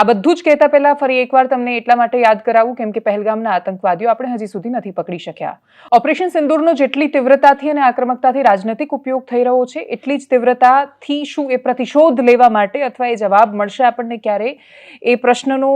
આ બધું જ કહેતા પહેલા ફરી એકવાર તમને એટલા માટે યાદ કરાવું, કેમ કે પહેલગામના આતંકવાદીઓ આપણે હજી સુધી નથી પકડી શક્યા. ઓપરેશન સિંદૂરનો જેટલી તીવ્રતાથી અને આક્રમકતાથી રાજનૈતિક ઉપયોગ થઈ રહ્યો છે, એટલી જ તીવ્રતાથી શું એ પ્રતિશોધ લેવા માટે અથવા એ જવાબ મળશે આપણને ક્યારે? એ પ્રશ્નનો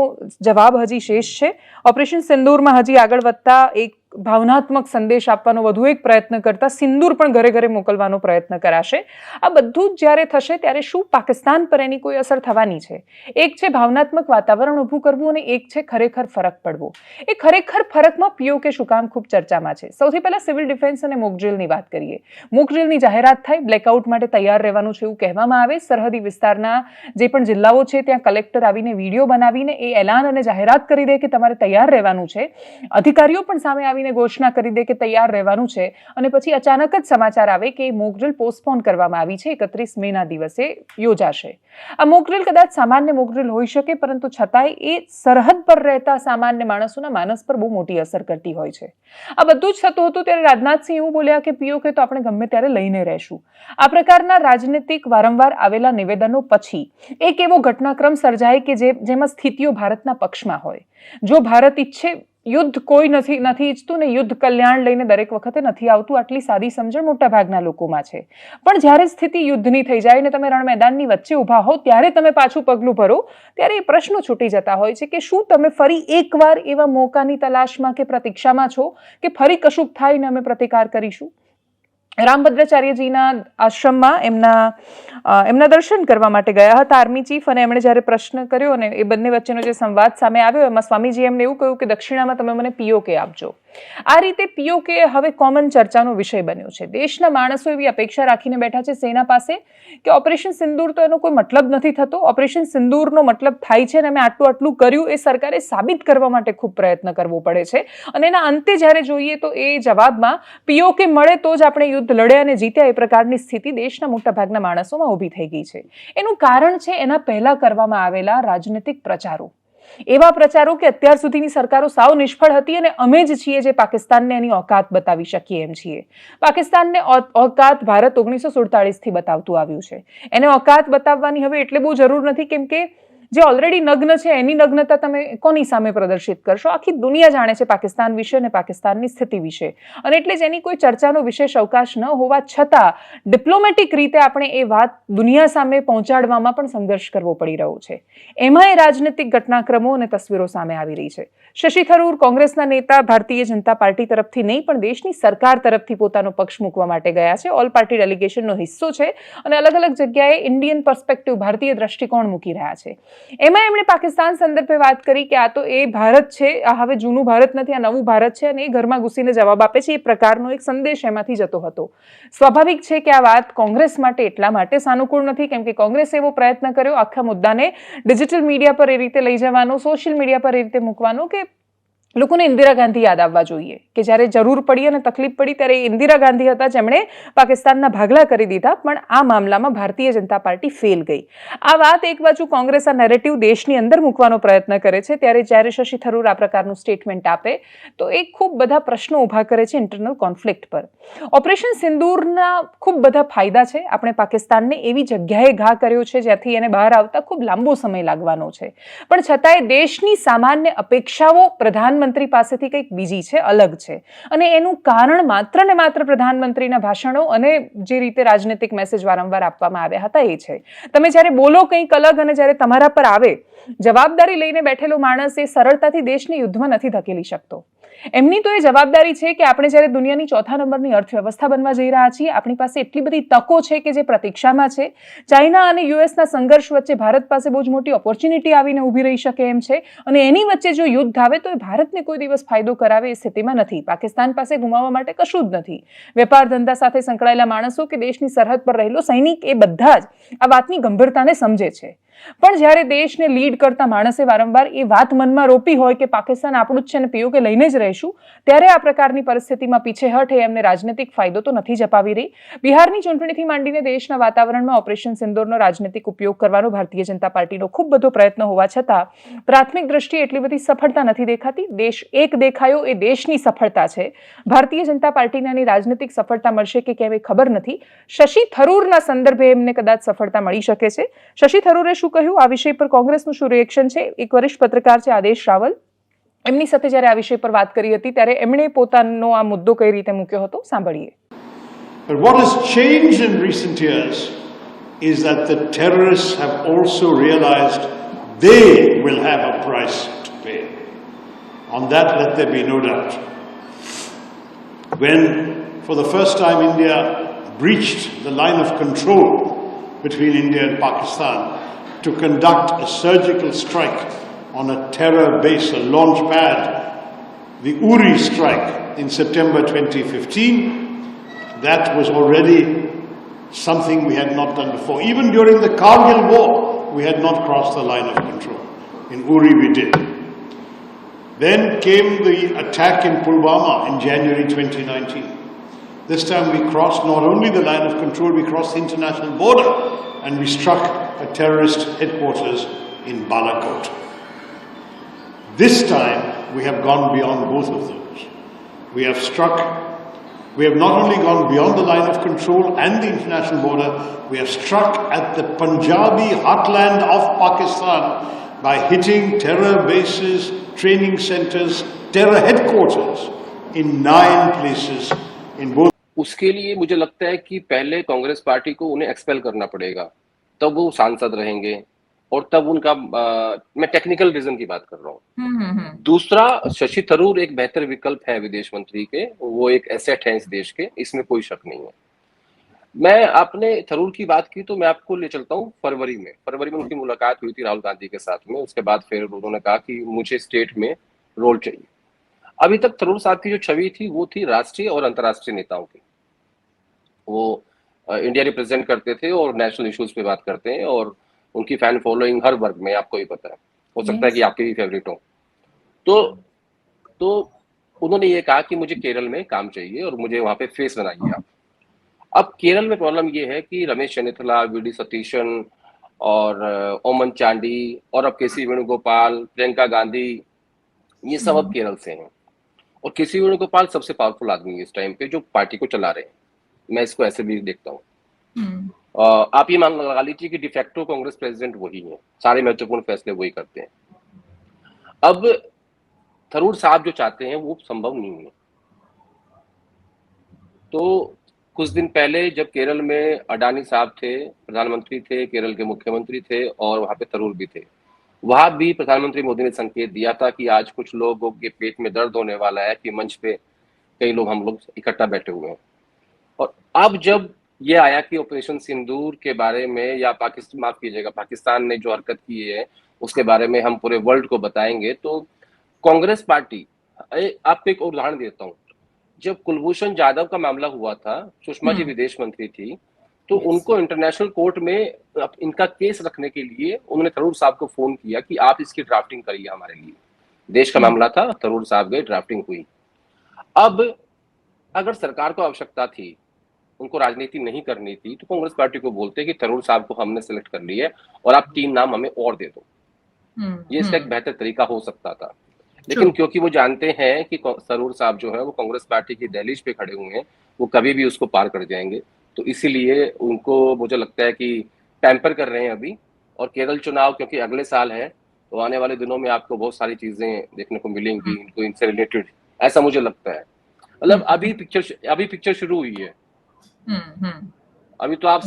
જવાબ હજી શેષ છે. ઓપરેશન સિંદૂરમાં હજી આગળ વધતા એક ભાવનાત્મક સંદેશ આપવાનો વધુ એક પ્રયત્ન કરતા સિંદૂર પણ ઘરે ઘરે મોકલવાનો પ્રયત્ન કરાશે. આ બધું જ જ્યારે થશે ત્યારે શું પાકિસ્તાન પર એની કોઈ અસર થવાની છે? એક છે ભાવનાત્મક વાતાવરણ ઊભું કરવું અને એક છે ખરેખર ફરક પડવો. એ ખરેખર ફરકમાં પીઓકે શું કામ ખૂબ ચર્ચામાં છે. સૌથી પહેલાં સિવિલ ડિફેન્સ અને મોકડ્રીલની વાત કરીએ. મોકડ્રીલની જાહેરાત થાય, બ્લેકઆઉટ માટે તૈયાર રહેવાનું છે એવું કહેવામાં આવે. સરહદી વિસ્તારના જે પણ જિલ્લાઓ છે, ત્યાં કલેક્ટર આવીને વીડિયો બનાવીને એ એલાન અને જાહેરાત કરી દે કે તમારે તૈયાર રહેવાનું છે. અધિકારીઓ પણ સામે આવીને ઘોષણા કરી દે કે તૈયાર રહેવાનું છે. અને પછી અચાનક જ સમાચાર આવે કે મોકડ્રીલ પોસ્ટપોન કરવામાં આવી છે. એકત્રીસ મેના દિવસે યોજાશે. આ મોકડ્રીલ કદાચ સામાન્ય મોકડ્રીલ હોઈ શકે, પરંતુ છતાંય એ સરહદ પર રહેતા સામાન્ય માણસોના માનસ પર બહુ મોટી અસર કરતી હોય છે. આ બધું જ થતું હતું ત્યારે રાજનાથસિંહ એવું બોલ્યા કે પીઓકે તો આપણે ગમે ત્યારે લઈને રહેશું. આ પ્રકારના રાજનીતિક વારંવાર આવેલા નિવેદનો પછી એક એવો ઘટનાક્રમ સર્જાય કે જે, જેમાં સ્થિતિઓ ભારતના પક્ષમાં હોય. જો ભારત ઈચ્છે યુદ્ધ કોઈ નથી નથી ઈચ્છતું ને યુદ્ધ કલ્યાણ લઈને દરેક વખતે નથી આવતું. આટલી સાદી સમજણ મોટા ભાગના લોકોમાં છે. પણ જ્યારે સ્થિતિ યુદ્ધની થઈ જાય ને તમે રણ મેદાનની વચ્ચે ઊભા હો, ત્યારે તમે પાછું પગલું ભરો, ત્યારે એ પ્રશ્નો છૂટી જતા હોય છે કે શું તમે ફરી એકવાર એવા મોકાની તલાશમાં કે પ્રતીક્ષામાં છો કે ફરી કશુંક થાય ને અમે પ્રતિકાર કરીશું? રામભદ્રાચાર્યજીના આશ્રમમાં એમના એમના દર્શન કરવા માટે ગયા હતા. આર્મી ચીફ અને એમણે જ્યારે પ્રશ્ન કર્યો અને એ બંને વચ્ચેનો જે સંવાદ સામે આવ્યો, એમાં સ્વામીજી એમને એવું કહ્યું કે દક્ષિણામાં તમે મને પીઓકે આપજો. આ રીતે પીઓકે હવે કોમન ચર્ચાનો વિષય બન્યો છે. દેશના માણસો એવી અપેક્ષા રાખીને બેઠા છે સેના પાસે કે ઓપરેશન સિંદૂર તો એનો કોઈ મતલબ નથી થતો. ઓપરેશન સિંદૂરનો મતલબ થાય છે અને અમે આટલું આટલું કર્યું એ સરકારે સાબિત કરવા માટે ખૂબ પ્રયત્ન કરવો પડે છે. અને એના અંતે જ્યારે જોઈએ તો એ જવાબમાં પીઓકે મળે તો જ આપણે યુદ્ધ લડ્યા અને જીત્યા એ પ્રકારની સ્થિતિ દેશના મોટાભાગના માણસોમાં ઊભી થઈ ગઈ છે. એનું કારણ છે એના પહેલાં કરવામાં આવેલા રાજનૈતિક પ્રચારો. એવા પ્રચારો કે અત્યાર સુધીની સરકારો સાવ નિષ્ફળ હતી અને અમે જ છીએ જે પાકિસ્તાનને એની ઓકાત બતાવી શકીએ એમ છીએ. પાકિસ્તાનને ઓકાત ભારત ઓગણીસો સુડતાળીસથી બતાવતું આવ્યું છે. એને ઓકાત બતાવવાની હવે એટલે બહુ જરૂર નથી કેમ કે જે ઓલરેડી નગ્ન છે, એની નગ્નતા તમે કોની સામે પ્રદર્શિત કરશો? આખી દુનિયા જાણે છે પાકિસ્તાન વિશે અને પાકિસ્તાનની સ્થિતિ વિશે. અને એટલે જ એની કોઈ ચર્ચાનો વિશેષ અવકાશ ન હોવા છતાં ડિપ્લોમેટિક રીતે આપણે એ વાત દુનિયા સામે પહોંચાડવામાં પણ સંઘર્ષ કરવો પડી રહ્યો છે. એમાં એ રાજનૈતિક ઘટનાક્રમો અને તસવીરો સામે આવી રહી છે. શશી થરૂર કોંગ્રેસના નેતા ભારતીય જનતા પાર્ટી તરફથી નહીં, પણ દેશની સરકાર તરફથી પોતાનો પક્ષ મૂકવા માટે ગયા છે. ઓલ પાર્ટી ડેલિગેશનનો હિસ્સો છે અને અલગ અલગ જગ્યાએ ઇન્ડિયન પર્સ્પેક્ટિવ ભારતીય દ્રષ્ટિકોણ મૂકી રહ્યા છે. એમાં એમણે પાકિસ્તાન સંદર્ભે વાત કરી કે આ તો એ ભારત છે, આ હવે જૂનું ભારત નથી, આ નવું ભારત છે અને એ ઘરમાં ઘૂસીને જવાબ આપે છે, એ પ્રકારનો એક સંદેશ એમાંથી જતો હતો. સ્વાભાવિક છે કે આ વાત કોંગ્રેસ માટે એટલા માટે સાનુકૂળ નથી, કેમ કે કોંગ્રેસે એવો પ્રયત્ન કર્યો, આખા મુદ્દાને ડિજિટલ મીડિયા પર એ રીતે લઈ જવાનો સોશિયલ મીડિયા પર એ રીતે મૂકવાનો કે લોકોને ઇન્દિરા ગાંધી યાદ આવવા જોઈએ કે જ્યારે જરૂર પડી અને તકલીફ પડી ત્યારે ઇન્દિરા ગાંધી હતા, જેમણે પાકિસ્તાનના ભાગલા કરી દીધા, પણ આ મામલામાં ભારતીય જનતા પાર્ટી ફેલ ગઈ. આ વાત એક બાજુ કોંગ્રેસ આ નેરેટિવ દેશની અંદર મૂકવાનો પ્રયત્ન કરે છે, ત્યારે જ્યારે શશી થરૂર આ પ્રકારનું સ્ટેટમેન્ટ આપે, તો એ ખૂબ બધા પ્રશ્નો ઊભા કરે છે ઇન્ટરનલ કોન્ફ્લિક્ટ પર. ઓપરેશન સિંદૂરના ખૂબ બધા ફાયદા છે, આપણે પાકિસ્તાનને એવી જગ્યાએ ઘા કર્યો છે, જ્યાંથી એને બહાર આવતા ખૂબ લાંબો સમય લાગવાનો છે. પણ છતાંય દેશની સામાન્ય અપેક્ષાઓ પ્રધાનમંત્રી પાસેથી કંઈક બીજી છે, અલગ છે. અને એનું કારણ માત્ર ને માત્ર પ્રધાનમંત્રીના ભાષણો અને જે રીતે રાજનૈતિક મેસેજ વારંવાર આપવામાં આવ્યા હતા એ છે. તમે જ્યારે બોલો કંઈક અલગ અને જ્યારે તમારા પર આવે, જવાબદારી લઈને બેઠેલો માણસ એ સરળતાથી દેશને યુદ્ધમાં નથી ધકેલી શકતો. એમની તો એ જવાબદારી છે કે આપણે જ્યારે દુનિયાની ચોથા નંબરની અર્થવ્યવસ્થા બનવા જઈ રહ્યા છીએ, આપણી પાસે એટલી બધી તકો છે કે જે પ્રતીક્ષામાં છે. ચાઇના અને યુએસના સંઘર્ષ વચ્ચે ભારત પાસે બહુ જ મોટી ઓપોર્ચ્યુનિટી આવીને ઊભી રહી શકે એમ છે. અને એની વચ્ચે જો યુદ્ધ આવે તો એ ભારતને કોઈ દિવસ ફાયદો કરાવે એ સ્થિતિમાં નથી. પાકિસ્તાન પાસે ગુમાવવા માટે કશું જ નથી. વેપાર ધંધા સાથે સંકળાયેલા માણસો કે દેશની સરહદ પર રહેલો સૈનિક એ બધા જ આ વાતની ગંભીરતાને સમજે છે. પણ જ્યારે દેશને લીડ કરતા માણસે વારંવાર એ વાત મનમાં રોપી હોય કે પાકિસ્તાન આપણું જ છે અને પીઓકે લઈને જ રહીશું, ત્યારે આ પ્રકારની પરિસ્થિતિમાં પીછેહટ એ એમને રાજનૈતિક ફાયદો તો નથી જ અપાવી રહી. બિહારની ચૂંટણીથી માંડીને દેશના વાતાવરણમાં ઓપરેશન સિંદોરનો રાજનૈતિક ઉપયોગ કરવાનો ભારતીય જનતા પાર્ટીનો ખૂબ બધો પ્રયત્ન હોવા છતાં, પ્રાથમિક દ્રષ્ટિએ એટલી બધી સફળતા નથી દેખાતી. દેશ એક દેખાયો એ દેશની સફળતા છે. ભારતીય જનતા પાર્ટીને આની રાજનૈતિક સફળતા મળશે કે કેમ એ ખબર નથી. શશી થરૂરના સંદર્ભે એમને કદાચ સફળતા મળી શકે છે. શશી થરૂરે શું કહ્યું આ વિષય પર કોંગ્રેસનું શું રિએક્શન છે એક વરિષ્ઠ પત્રકાર છે આદેશ રાવલ એમની સાથે જ્યારે આ વિષય પર વાત કરી હતી ત્યારે એમણે પોતાનો આ મુદ્દો કઈ રીતે મૂક્યો હતો સાંભળીએ what has changed in recent years is that the terrorists have also realized they will have a price to pay. On that, let there be no doubt. When, for the first time, India breached the line of control between India and Pakistan to conduct a surgical strike on a terror base, a launch pad, the Uri strike in September 2015, that was already something we had not done before. Even during the Kargil war, we had not crossed the line of control. In Uri, we did. Then came the attack in Pulwama in January 2019. This time we crossed not only the line of control, we crossed the international border and we struck a terrorist headquarters in Balakot. This time we have gone beyond both of those. We have struck we have not only gone beyond the line of control and the international border, we have struck at the Punjabi heartland of Pakistan by hitting terror bases, training centers, terror headquarters in nine places in both. उसके लिए मुझे लगता है कि पहले Congress party को उन्हें expel करना पड़ेगा। तब वो सांसद रहेंगे और तब उनका आ, मैं टेक्निकल रीजन की बात कर रहा हूँ। दूसरा शशि थरूर एक बेहतर विकल्प है विदेश मंत्री के। वो एक एसेट है इस देश के इसमें कोई शक नहीं है। मैं आपने थरूर की बात की तो मैं आपको ले चलता हूँ फरवरी में। फरवरी में उनकी मुलाकात हुई थी राहुल गांधी के साथ में। उसके बाद फिर उन्होंने कहा कि मुझे स्टेट में रोल चाहिए। अभी तक थरूर साहब की जो छवि थी वो थी राष्ट्रीय और अंतर्राष्ट्रीय नेताओं की। वो इंडिया रिप्रेजेंट करते थे और नेशनल इश्यूज़ पे बात करते हैं और उनकी फ़ैन फॉलोइंग हर वर्ग में आपको ही पता है। हो सकता है कि आपके भी फेवरेट हो। तो तो उन्होंने ये कहा कि मुझे केरल में काम चाहिए और मुझे वहाँ पे फेस बनाइए आप। अब केरल में प्रॉब्लम ये है कि रमेश चनिथला वी डी सतीशन और ओमन चांडी और अब के सी वेणुगोपाल प्रियंका गांधी ये सब अब केरल से हैं। और केसी वेणुगोपाल सबसे पावरफुल आदमी है इस टाइम पे जो पार्टी को चला रहे हैं। मैं इसको ऐसे भी देखता हूँ। आप ये मान लगा लीजिए कि डिफेक्टो कांग्रेस प्रेसिडेंट वही है। सारे महत्वपूर्ण फैसले वही करते हैं। अब थरूर साहब जो चाहते हैं वो संभव नहीं है। तो कुछ दिन पहले जब केरल में अडानी साहब थे प्रधानमंत्री थे केरल के मुख्यमंत्री थे और वहाँ पे थरूर भी थे वहाँ भी प्रधानमंत्री मोदी ने संकेत दिया था कि आज कुछ लोगों के पेट में दर्द होने वाला है कि मंच पे कई लोग हम लोग इकट्ठा बैठे हुए हैं। और अब जब ये आया कि ऑपरेशन सिंदूर के बारे में या पाकिस्तान माफ़ कीजिएगा पाकिस्तान ने जो हरकत की है उसके बारे में हम पूरे वर्ल्ड को बताएँगे तो कांग्रेस पार्टी आपको एक उदाहरण देता हूँ। जब कुलभूषण जाधव का मामला हुआ था सुषमा जी विदेश मंत्री थी तो उनको इंटरनेशनल कोर्ट में इनका केस रखने के लिए उन्होंने थरूर साहब को फ़ोन किया कि आप इसकी ड्राफ्टिंग करिए हमारे लिए। देश का मामला था थरूर साहब गए ड्राफ्टिंग हुई। अब अगर सरकार को आवश्यकता थी उनको राजनीति नहीं करनी थी तो कांग्रेस पार्टी को बोलते कि थरूर साहब को हमने सेलेक्ट कर लिया है और आप तीन नाम हमें और दे दो। ये इसका एक बेहतर तरीका हो सकता था। लेकिन क्योंकि वो जानते हैं कि कौ- थरूर साहब जो है वो कांग्रेस पार्टी की दहलीज पे खड़े हुए हैं वो कभी भी उसको पार कर जाएँगे। तो इसीलिए उनको मुझे लगता है कि टैंपर कर रहे हैं अभी और केरल चुनाव क्योंकि अगले साल है तो आने वाले दिनों में आपको बहुत सारी चीज़ें देखने को मिलेंगी इनको इनसे रिलेटेड ऐसा मुझे लगता है। मतलब अभी पिक्चर अभी पिक्चर शुरू हुई है। अभी तो आप